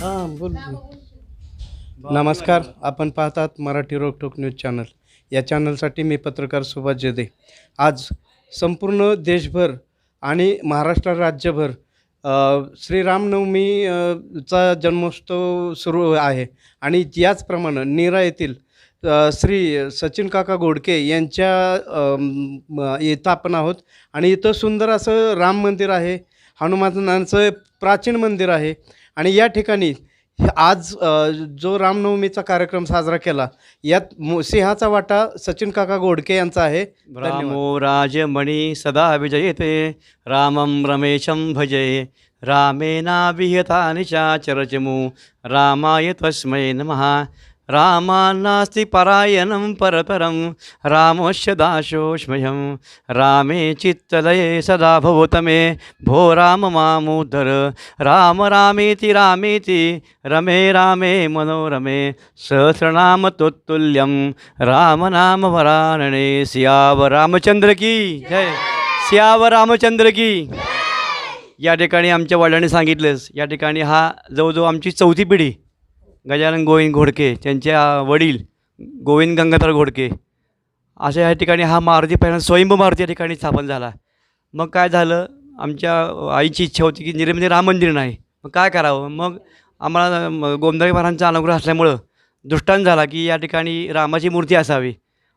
हां बोल नमस्कार आपण पाहतात मराठी रोकटोक न्यूज चॅनल. या चॅनलसाठी मी पत्रकार सुभाष जेदे आज संपूर्ण देशभर आणि महाराष्ट्र राज्यभर अ, श्रीरामनवमी अ, चा जन्मोत्सव सुरू आहे. आणि याचप्रमाणे नीरा येथील श्री सचिन काका गोडके यांच्या इथं आपण आहोत. आणि इथं सुंदर असं राम मंदिर आहे. हनुमानांचं प्राचीन मंदिर आहे. आणि या ठिकाणी आज जो रामनवमीचा कार्यक्रम साजरा केला यात सिंहाचा वाटा सचिन काका गोडके यांचा आहे. रामो राजमणी सदा विजयते रामं रमेशं भजे विहता च चरचमू रामाय तस्मै नमः। रामान्नास्ति परायणं परपरं रामोऽस्य दासोऽस्मयं रामे चित्तलये सदा भवत मे भो राम मामोदर। राम रामेति रामेति रमे रामे मनोरमे सहस्रनाम तोत्तुल्यं। रामनाम वरानने सियाव रामचंद्र की जय। सियाव रामचंद्र की या ठिकाणी आमच्या वडिलांनी सांगितलंच या ठिकाणी हा जवळजवळ आमची चौथी पिढी. गजानन गोविंद घोडके त्यांचे वडील गोविंद गंगाधर घोडके. अशा या ठिकाणी हा मारुती पहिल्यांदा स्वयंभू मारुती या ठिकाणी स्थापन झाला. मग काय झालं? आमच्या आईची इच्छा होती की निर्मिती म्हणजे राम मंदिर नाही. मग काय करावं? मग आम्हाला गोमदारी महाराजांचा अनुग्रह असल्यामुळं दृष्टांत झाला की या ठिकाणी रामाची मूर्ती असावी.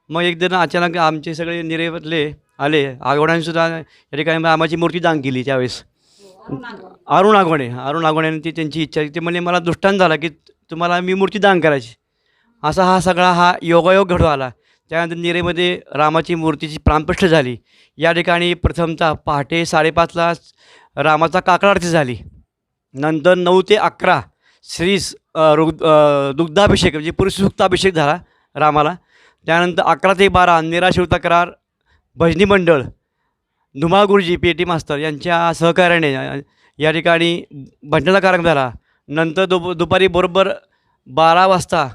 मग एक दिन अचानक आमचे सगळे निरेवतले आले. आगवड्यांनीसुद्धा या ठिकाणी रामाची मूर्ती दान केली त्यावेळेस. अरुण आगवणे. अरुण आगवण्याने ती त्यांची इच्छा ते म्हणजे मला दृष्टांत झाला की तुम्हाला मी मूर्ती दान करायची. असा हा सगळा हा योगायोग घडू आला. त्यानंतर निरेमध्ये रामाची मूर्तीची प्राणप्रष्ठ झाली. या ठिकाणी प्रथमतः पहाटे साडेपाचला रामाचा काकडा आरती झाली. नंतर नऊ ते अकरा श्री रुग् रुग दुग्धाभिषेक म्हणजे पुरुषसुक्ताभिषेक झाला रामाला. त्यानंतर अकरा ते बारा निराशिव तक्रार भजनी मंडळ धुमाळ गुरुजी पी टी मास्तर यांच्या सहकार्याने या ठिकाणी भजनाचा कार्यक्रम झाला. नंतर दुप दुपारी बरोबर बारा वाजता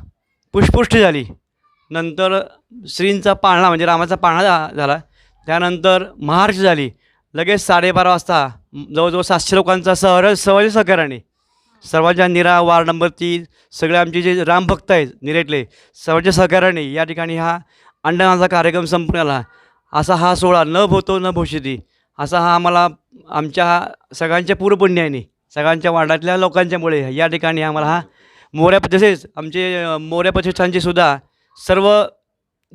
पुष्पुष्टी झाली. नंतर श्रींचा पाळणा म्हणजे रामाचा पाळणा झाला. त्यानंतर महार्ष झाली. लगेच साडेबारा वाजता जवळजवळ सातशे लोकांचा सहर सहज सहकाराने सर्वांच्या निरा वार्ड नंबर तीन सगळे आमचे जे रामभक्त आहेत निरेटले सर्वांच्या सहकाराने या ठिकाणी हा अंडनाचा कार्यक्रम संपण्याला आला. असा हा सोहळा न भोतो न भूषिती असा हा आम्हाला आमच्या सगळ्यांच्या पूर्वपुण्याने सगळ्यांच्या वार्डातल्या लोकांच्यामुळे या ठिकाणी आम्हाला हा मोऱ्या तसेच आमचे मोऱ्या प्रतिष्ठानचे सुद्धा सर्व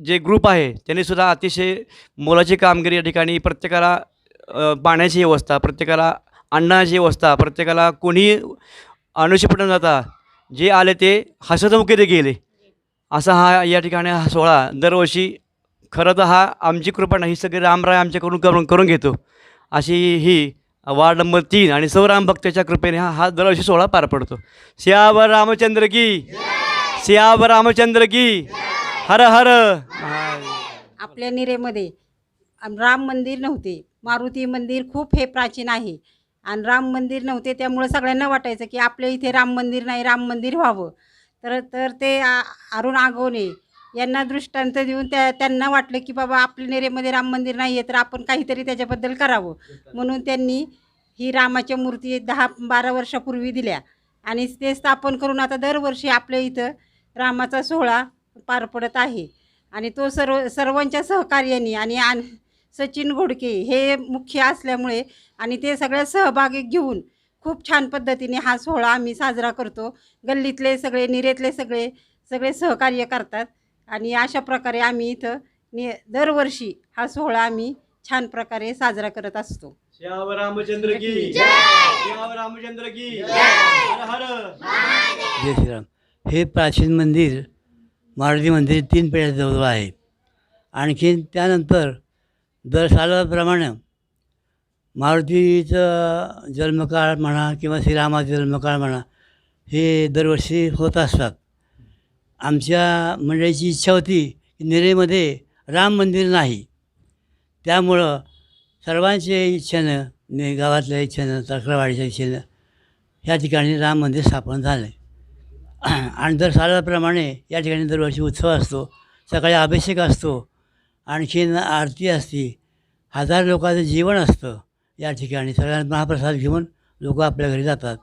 जे ग्रुप आहे त्यांनीसुद्धा अतिशय मोलाची कामगिरी या ठिकाणी प्रत्येकाला पाण्याची व्यवस्था प्रत्येकाला अन्नाची व्यवस्था प्रत्येकाला कोणी अनुष्यपटून जाता जे आले ते हसतमुखे ते गेले. असा हा या ठिकाणी हा सोहळा दरवर्षी खरं तर हा आमची कृपा नाही ही सगळी रामराय आमच्याकडून करून करून घेतो. अशी ही वार्ड नंबर तीन आणि सौराम भक्ताच्या कृपेने हा हा दरवर्षी सोहळा पार पडतो. सियावर रामचंद्र की. सियावर रामचंद्र की. हर हर. आपल्या निरेमध्ये राम मंदिर नव्हते. मारुती मंदिर खूप हे प्राचीन आहे. आणि राम मंदिर नव्हते त्यामुळं सगळ्यांना वाटायचं की आपल्या इथे राम मंदिर नाही राम मंदिर व्हावं. तर तर ते आ- अरुण आगवणे यांना दृष्टांत देऊन त्या त्यांना वाटलं की बाबा आपल्या नेरेमध्ये राम मंदिर नाही आहे तर आपण काहीतरी त्याच्याबद्दल करावं. म्हणून त्यांनी ही रामाच्या मूर्ती दहा बारा वर्षापूर्वी दिल्या. आणि ते स्थापन करून आता दरवर्षी आपल्या इथं रामाचा सोहळा पार पडत आहे. आणि तो सर्व सर्वांच्या सहकार्याने आणि आन सचिन घोडके हे मुख्य असल्यामुळे आणि ते सगळ्या सहभागी घेऊन खूप छान पद्धतीने हा सोहळा आम्ही साजरा करतो. गल्लीतले सगळे निरेतले सगळे सगळे सहकार्य करतात. आणि अशा प्रकारे आम्ही इथं नि दरवर्षी हा सोहळा आम्ही छान प्रकारे साजरा करत असतो. सियावर रामचंद्र की. सियावर रामचंद्र की. हर हर. जय श्रीराम. हे प्राचीन मंदिर मारुती मंदिर तीन पिढ्या जवळ आहे. आणखीन त्यानंतर दर सालाप्रमाणे मारुतीचं जन्मकाळ म्हणा किंवा श्रीरामाचा जन्मकाळ म्हणा हे दरवर्षी होत असतात. आमच्या मंडळीची इच्छा होती की नेरेमध्ये राम मंदिर नाही. त्यामुळं सर्वांच्या इच्छेनं ने गावातल्या इच्छेनं तक्रारवाडीच्या इच्छेनं ह्या ठिकाणी राम मंदिर स्थापन झालं आणि दर सालाप्रमाणे या ठिकाणी दरवर्षी उत्सव असतो सकाळी अभिषेक असतो आणखीन आरती असते हजार लोकांचं जीवन असतं या ठिकाणी. सगळ्यांना महाप्रसाद घेऊन लोक आपल्या घरी जातात.